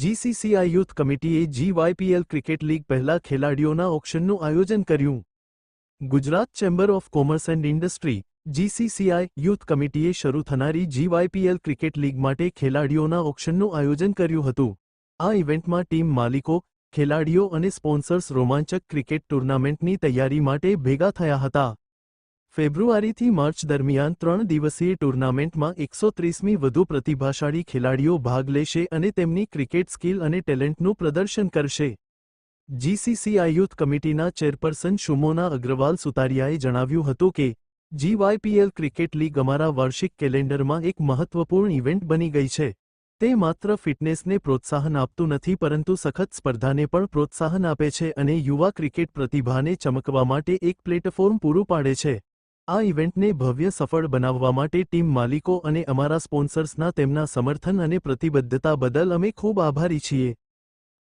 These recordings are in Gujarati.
જીસીસીઆઈ યુથ કમિટીએ જીવાયપીએલ ક્રિકેટ લીગ પહેલા ખેલાડીઓના ઓક્શનનું આયોજન કર્યું. Gujarat chamber of commerce and industry, GCCI youth કમિટીએ શરૂ થનારી જીવાયપીએલ ક્રિકેટ લીગ માટે ખેલાડીઓના ઓક્શનનું આયોજન કર્યું હતું. આ ઇવેન્ટમાં ટીમ માલિકો, ખેલાડીઓ અને સ્પોન્સર્સ રોમાંચક ક્રિકેટ ટુર્નામેન્ટની તૈયારી માટે ભેગા થયા હતા. ફેબ્રુઆરીથી માર્ચ દરમિયાન ત્રણ દિવસીય ટુર્નામેન્ટમાં એકસો ત્રીસમી વધુ પ્રતિભાશાળી ખેલાડીઓ ભાગ લેશે અને તેમની ક્રિકેટ સ્કિલ અને ટેલેન્ટનું પ્રદર્શન કરશે. જીસીસીઆઈ યુથ કમિટીના ચેરપર્સન શુમોના અગ્રવાલ સુતારિયાએ જણાવ્યું હતું કે, જીવાયપીએલ ક્રિકેટ લીગ અમારા વાર્ષિક કેલેન્ડરમાં એક મહત્વપૂર્ણ ઇવેન્ટ બની ગઈ છે. તે માત્ર ફિટનેસને પ્રોત્સાહન આપતું નથી પરંતુ સખત સ્પર્ધાને પણ પ્રોત્સાહન આપે છે અને યુવા ક્રિકેટ પ્રતિભાને ચમકવા માટે એક પ્લેટફોર્મ પૂરું પાડે છે. આ ઇવેન્ટને ભવ્ય સફળ બનાવવા માટે ટીમ માલિકો અને અમારા સ્પોન્સર્સના તેમના સમર્થન અને પ્રતિબદ્ધતા બદલ અમે ખૂબ આભારી છીએ.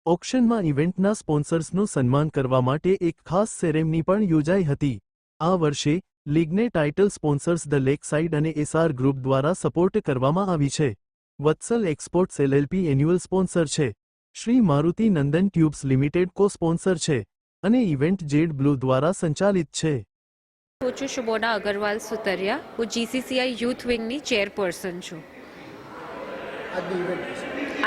ઓક્શનમાં ઇવેન્ટના સ્પોન્સર્સનું સન્માન કરવા માટે એક ખાસ સેરેમની પણ યોજાઈ હતી. આ વર્ષે, લીગને title sponsors the lake side અને એસઆર ગ્રુપ દ્વારા સપોર્ટ કરવામાં આવી છે. Vatsal exports LLP annual sponsor છે. Shri Maruti Nandan tubes limited co sponsor છે. અને ઇવેન્ટ જેડ બ્લુ દ્વારા સંચાલિત છે. હું છું શુભોના અગરવાલ સુતરિયા. હું જીસીસીઆઈ યુથ વિંગની ચેરપર્સન છું.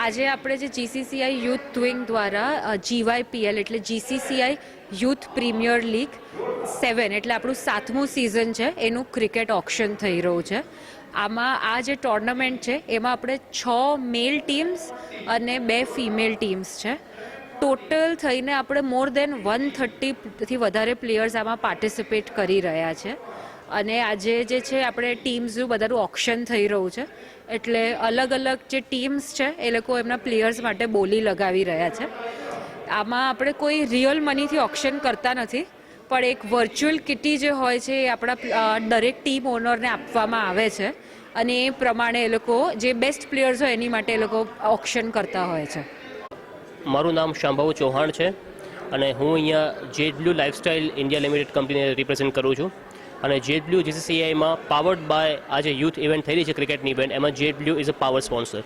આજે આપણે જે જીસીસીઆઈ યુથ વિંગ દ્વારા જીવાયપીએલ એટલે GCCI youth premier league seven એટલે આપણું સાતમું સિઝન છે, એનું ક્રિકેટ ઓક્શન થઈ રહ્યું છે. આમાં આ જે ટોર્નામેન્ટ છે, એમાં આપણે છ મેલ ટીમ્સ અને બે ફિમેલ ટીમ્સ છે. ટોટલ થઈને આપણે મોર દેન વન થર્ટીથી વધારે પ્લેયર્સ આમાં પાર્ટિસિપેટ કરી રહ્યા છે. અને આજે જે છે, આપણે ટીમ્સનું બધાનું ઓક્શન થઈ રહ્યું છે. એટલે અલગ અલગ જે ટીમ્સ છે, એ લોકો એમના પ્લેયર્સ માટે બોલી લગાવી રહ્યા છે. આમાં આપણે કોઈ રિયલ મનીથી ઓક્શન કરતા નથી, પણ એક વર્ચ્યુઅલ કિટી જે હોય છે, એ આપણા દરેક ટીમ ઓનરને આપવામાં આવે છે. અને એ પ્રમાણે એ લોકો જે બેસ્ટ પ્લેયર્સ હોય એની માટે એ લોકો ઓક્શન કરતા હોય છે. મારું નામ શાંભવ ચૌહાણ છે અને હું અહીંયા જેડબ્લ્યુ લાઇફસ્ટાઇલ ઇન્ડિયા લિમિટેડ કંપનીને રિપ્રેઝેન્ટ કરું છું. અને જેડબ્લ્યુ જીસીસીઆઈમાં પાવર્ડ બાય આજે યુથ ઇવેન્ટ થઈ રહી છે ક્રિકેટની ઇવેન્ટ એમાં JW is a power sponsor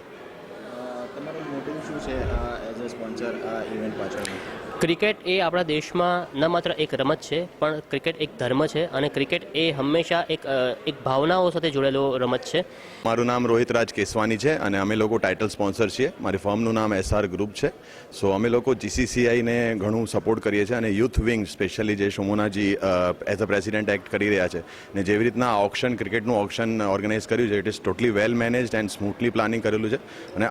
as આ ઇવેન્ટ પાછળનો ક્રિકેટ એ આપણા દેશમાં ન માત્ર એક રમત છે પણ ક્રિકેટ એક ધર્મ છે અને ક્રિકેટ એ હંમેશા એક એક ભાવનાઓ સાથે જોડેલો રમત છે. મારું નામ રોહિત રાજ કેસવાની છે અને અમે લોકો ટાઇટલ સ્પોન્સર છીએ. મારી ફર્મનું નામ એસઆર ગ્રુપ છે. સો અમે લોકો જીસીસીઆઈને ઘણું સપોર્ટ કરીએ છીએ અને યુથ વિંગ સ્પેશિયલી જે શોમોનાજી એઝ અ પ્રેસિડેન્ટ એક્ટ કરી રહ્યા છે ને જેવી રીતના ઓપ્શન ઓક્શન ક્રિકેટનું ઓક્શન ઓર્ગેનાઇઝ કર્યું છે. It is totally well managed and smoothly planning કરેલું છે. અને